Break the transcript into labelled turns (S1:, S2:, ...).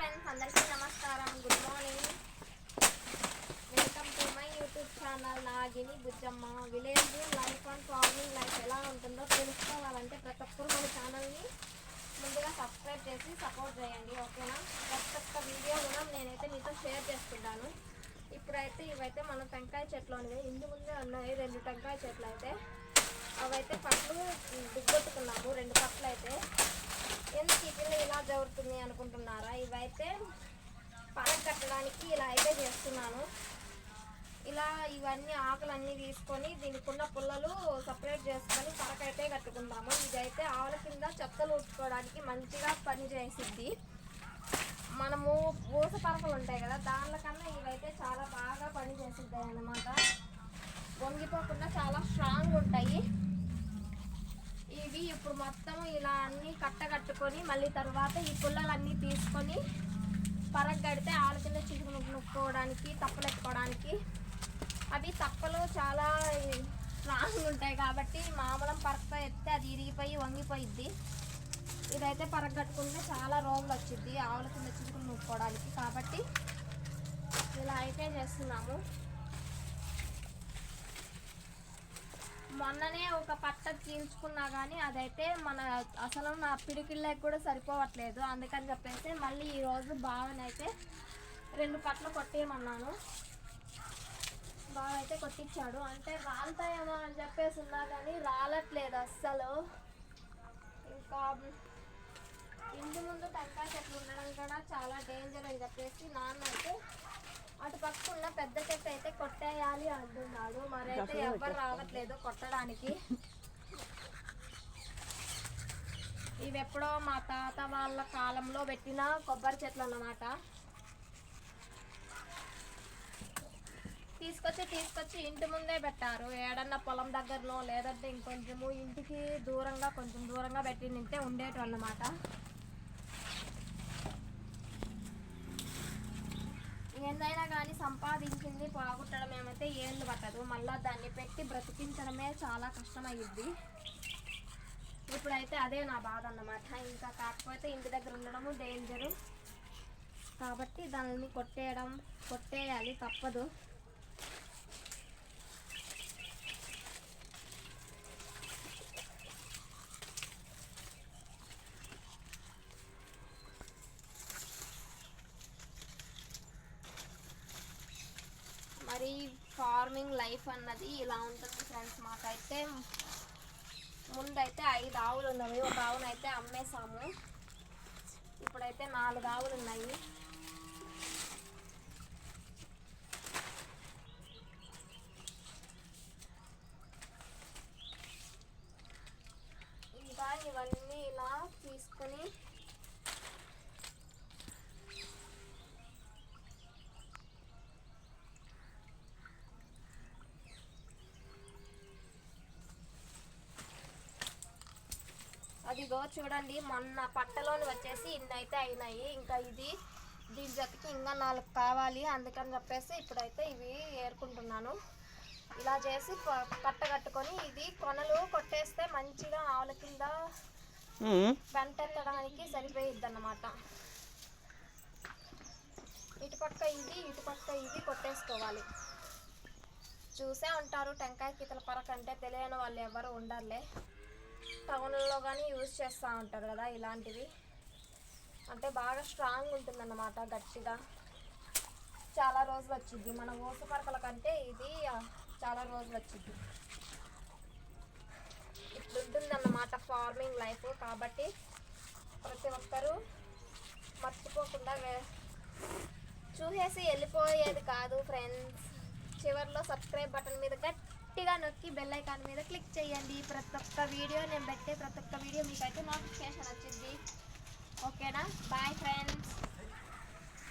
S1: Friends అందరికీ నమస్కారం. Good morning welcome to my YouTube channel Nagini Bujjamma. Village life and farming life ఎలా ఉంటుందో తెలుసుకోవాలంటే ప్రతి ఒక్కరు మన ఛానల్ని ముందుగా సబ్స్క్రైబ్ చేసి సపోర్ట్ చేయండి ఓకేనా ప్రతి ఒక్క వీడియో కూడా నేనైతే మీతో షేర్ చేసుకుంటాను. ఇప్పుడైతే ఇవైతే మన టెంకాయ చెట్లు అనేవి. ఇంటి ముందే ఉన్నాయి రెండు టెంకాయ చెట్లు అయితే. అవైతే పట్లు దిగ్గొట్టుకున్నాము రెండు పట్లు అయితే ఎందుకు ఈ పిల్ల ఇలా జరుగుతుంది అనుకుంటున్నారా? ఇవైతే పడగ కట్టడానికి ఇలా అయితే చేస్తున్నాను. ఇలా ఇవన్నీ ఆకులన్నీ తీసుకొని దీనికున్న పుల్లలు సపరేట్ చేసుకొని పరకైతే కట్టుకుందాము. ఇదైతే ఆవుల కింద చెత్తలు ఉట్టుకోవడానికి మంచిగా పని చేసిద్ది మనము ఊస పరకలు ఉంటాయి కదా దానికన్నా ఇవైతే చాలా బాగా పని చేసిద్దాయి అన్నమాట వంగిపోకుండా చాలా స్ట్రాంగ్ ఉంటాయి. ఇవి ఇప్పుడు మొత్తం ఇలా అన్ని కట్ట కట్టుకొని మళ్ళీ తర్వాత ఈ పుల్లలన్నీ తీసుకొని పరగడితే ఆడ కింద చిగురు నొక్కుకోవడానికి తప్పలు ఎత్తుకోవడానికి. అవి తప్పలు చాలా స్ట్రాంగ్ ఉంటాయి కాబట్టి మామూలం పరగతో ఎత్తే అది ఇరిగిపోయి వంగిపోయిద్ది. ఇదైతే పరగట్టుకుంటే చాలా రోజులు వచ్చింది ఆవుల కింద చిగురు నొక్కుకోవడానికి. కాబట్టి ఇలా అయితే చేస్తున్నాము. మొన్ననే ఒక పట్ట తీయించుకున్నా కానీ అదైతే మన అసలు నా పిడికిళ్ళకి కూడా సరిపోవట్లేదు. అందుకని చెప్పేసి మళ్ళీ ఈరోజు బావనైతే రెండు పట్లు కొట్టేయమన్నాను. బావ అయితే కొట్టించాడు. అంటే రాలుతాయేమో అని చెప్పేసి ఉన్నా కానీ రాలట్లేదు అస్సలు. ఇంకా ఇంటి ముందు టెంకాయ చెట్లు ఉండడం కూడా చాలా డేంజర్ అని చెప్పేసి నాన్న అయితే అటు పక్కన పెద్ద చెట్టు అయితే కొట్టేయాలి ఎవరు రావట్లేదు కొట్టడానికి. ఇవి ఎప్పుడో మా తాత వాళ్ళ కాలంలో పెట్టిన కొబ్బరి చెట్లు అన్నమాట. తీసుకొచ్చి తీసుకొచ్చి ఇంటి ముందే పెట్టారు. ఏడన్నా పొలం దగ్గరలో లేదంటే ఇంకొంచెము ఇంటికి దూరంగా కొంచెం దూరంగా పెట్టి నింటే ఉండేటం కానీ సంపాదించింది పోగొట్టడం ఏమైతే ఏళ్ళు పట్టదు. మళ్ళీ దాన్ని పెట్టి బ్రతికించడమే చాలా కష్టమయ్యిద్ది. ఇప్పుడైతే అదే నా బాధ అన్నమాట. ఇంకా కాకపోతే ఇంటి దగ్గర ఉండడము డేంజరు కాబట్టి దానిని కొట్టేయడం కొట్టేయాలి తప్పదు. మరి ఫార్మింగ్ లైఫ్ అన్నది ఇలా ఉంటుంది ఫ్రెండ్స్ మాకైతే ముందైతే ఐదు ఆవులు ఉన్నవి. ఒక ఆవునైతే అమ్మేసాము ఇప్పుడైతే నాలుగు ఆవులు ఉన్నాయి. ఇంకా ఇవన్నీ ఇలా తీసుకొని అదిగో చూడండి మొన్న పట్టలోని వచ్చేసి ఇన్ని అయితే అయినాయి. ఇంకా ఇది దీని జతకి ఇంకా నాలుగు కావాలి అందుకని చెప్పేసి ఇప్పుడైతే ఇవి ఏరుకుంటున్నాను. ఇలా చేసి కట్ట కట్టుకొని ఇది కొనలు కొట్టేస్తే మంచిగా ఆవుల కింద వెంటెత్తడానికి సరిపోయిద్ది అన్నమాట ఇటుపక్క ఇది ఇటుపక్క ఇది కొట్టేసుకోవాలి. చూసే ఉంటారు టెంకాయ కీతల పరక అంటే తెలియని వాళ్ళు ఎవరు ఉండరులే. టౌన్లో కానీ యూజ్ చేస్తూ ఉంటారు కదా ఇలాంటివి. అంటే బాగా స్ట్రాంగ్ ఉంటుందన్నమాట గట్టిగా. చాలా రోజులు వచ్చింది మన ఊస పరకల కంటే ఇది చాలా రోజులు వచ్చింది ఇప్పుడు ఉంటుందన్నమాట ఫార్మింగ్ లైఫ్. కాబట్టి ప్రతి ఒక్కరూ మర్చిపోకుండా చూసేసి వెళ్ళిపోయేది కాదు ఫ్రెండ్స్. చివరిలో సబ్స్క్రైబ్ బటన్ మీద గట్టిగా నొక్కి బెల్ ఐకాన్ మీద క్లిక్ చేయండి. ప్రతి ఒక్క వీడియో నేను పెట్టే ప్రతి ఒక్క వీడియో మీకైతే నోటిఫికేషన్ వచ్చింది. ఓకేనా బాయ్ ఫ్రెండ్స్